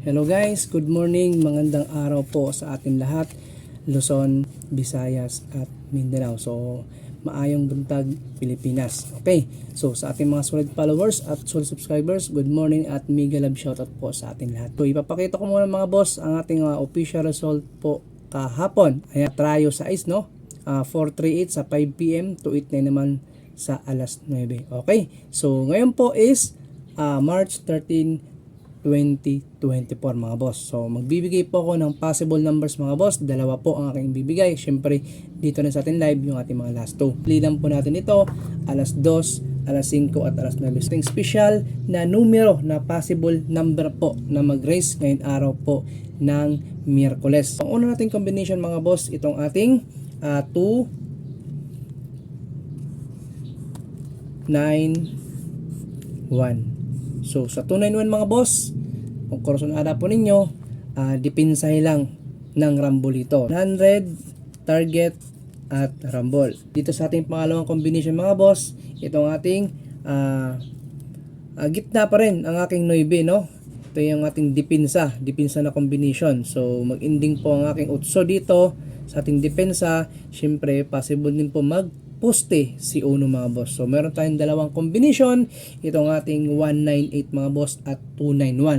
Hello guys, good morning, magandang araw po sa ating lahat, Luzon, Visayas at Mindanao. So, maayong buntag Pilipinas. Okay, so sa ating mga solid followers at solid subscribers, good morning at mega love shoutout po sa ating lahat. So, ipapakita ko muna mga boss ang ating uh, official result po kahapon. Ayan, trayo sa ice, no? Ah, 438 sa 5pm, 289 naman sa alas 9. Okay, so ngayon po is ah, March 13, 2024 mga boss. So magbibigay po ako ng possible numbers mga boss. Dalawa po ang aking bibigay. Siyempre dito na sa ating live yung ating mga last two. Lilang po natin ito alas 2, alas 5 at alas 9. Ating special na numero na possible number po na mag-raise ngayon araw po ng Miyerkules. Ang una nating combination mga boss itong ating ah, 2 9 1 So sa 291 mga boss, kung kursunada po ninyo, uh, dipinsahe lang ng Rumble ito. 100, target, at Rumble. Dito sa ating pangalawang combination mga boss, itong ating ah, ah, gitna pa rin ang aking 9, no? Ito yung ating dipinsa, dipinsa na combination. So mag-ending po ang aking utso dito sa ating depensa. Siyempre, possible din po mag poste si Uno mga boss. So meron tayong dalawang combination, itong ating 198 mga boss at 291.